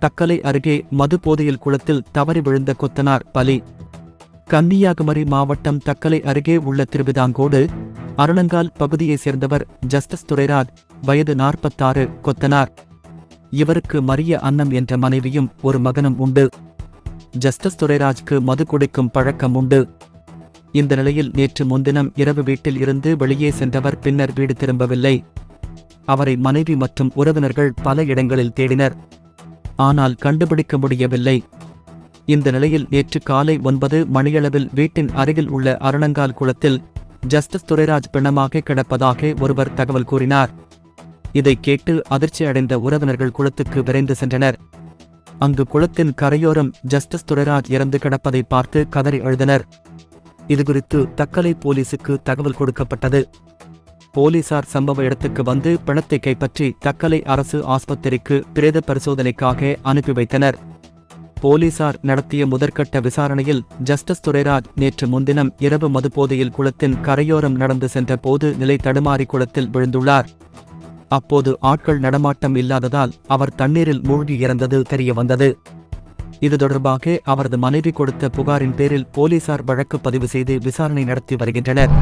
தக்கலை அருகே மது போதையில் குளத்தில் தவறி விழுந்த கொத்தனார் பலி. கன்னியாகுமரி மாவட்டம் தக்கலை அருகே உள்ள திருவிதாங்கோடு அருணங்கால் பகுதியைச் சேர்ந்தவர் ஜஸ்டிஸ் துரைராஜ் வயது நாற்பத்தாறு கொத்தனார். இவருக்கு மரிய அன்னம் என்ற மனைவியும் ஒரு மகனும் உண்டு. ஜஸ்டிஸ் துரைராஜ்க்கு மது குடிக்கும் பழக்கம் உண்டு. இந்த நிலையில் நேற்று முன்தினம் இரவு வீட்டில் இருந்து வெளியே சென்றவர் பின்னர் வீடு திரும்பவில்லை. அவரை மனைவி மற்றும் உறவினர்கள் பல இடங்களில் தேடினர். ஆனால் கண்டுபிடிக்க முடியவில்லை. இந்த நிலையில் நேற்று காலை ஒன்பது மணியளவில் வீட்டின் அருகில் உள்ள அருணங்கால் குளத்தில் ஜஸ்டிஸ் துரைராஜ் பிணமாக கிடப்பதாக ஒருவர் தகவல் கூறினார். இதை கேட்டு அதிர்ச்சி அடைந்த உறவினர்கள் குளத்துக்கு விரைந்து சென்றனர். அங்கு குளத்தின் கரையோரம் ஜஸ்டிஸ் துரைராஜ் இறந்து கிடப்பதை பார்த்து கதறி எழுதினர் இதுகுறித்து தக்கலை போலீசுக்கு தகவல் கொடுக்கப்பட்டது. போலீசார் சம்பவ இடத்துக்கு வந்து பிணத்தை கைப்பற்றி தக்கலை அரசு ஆஸ்பத்திரிக்கு பிரேத பரிசோதனைக்காக அனுப்பி வைத்தனர். போலீசார் நடத்திய முதற்கட்ட விசாரணையில் ஜஸ்டிஸ் துரைராஜ் நேற்று முன்தினம் இரவு மதுபோதையில் குளத்தின் கரையோரம் நடந்து சென்ற போது நிலை தடுமாறி குளத்தில் விழுந்துள்ளார். அப்போது ஆட்கள் நடமாட்டம் இல்லாததால் அவர் தண்ணீரில் மூழ்கி இறந்தது தெரியவந்தது. இது தொடர்பாக அவரது மனைவி கொடுத்த புகாரின் பேரில் போலீசார் வழக்கு பதிவு செய்து விசாரணை நடத்தி வருகின்றனர்.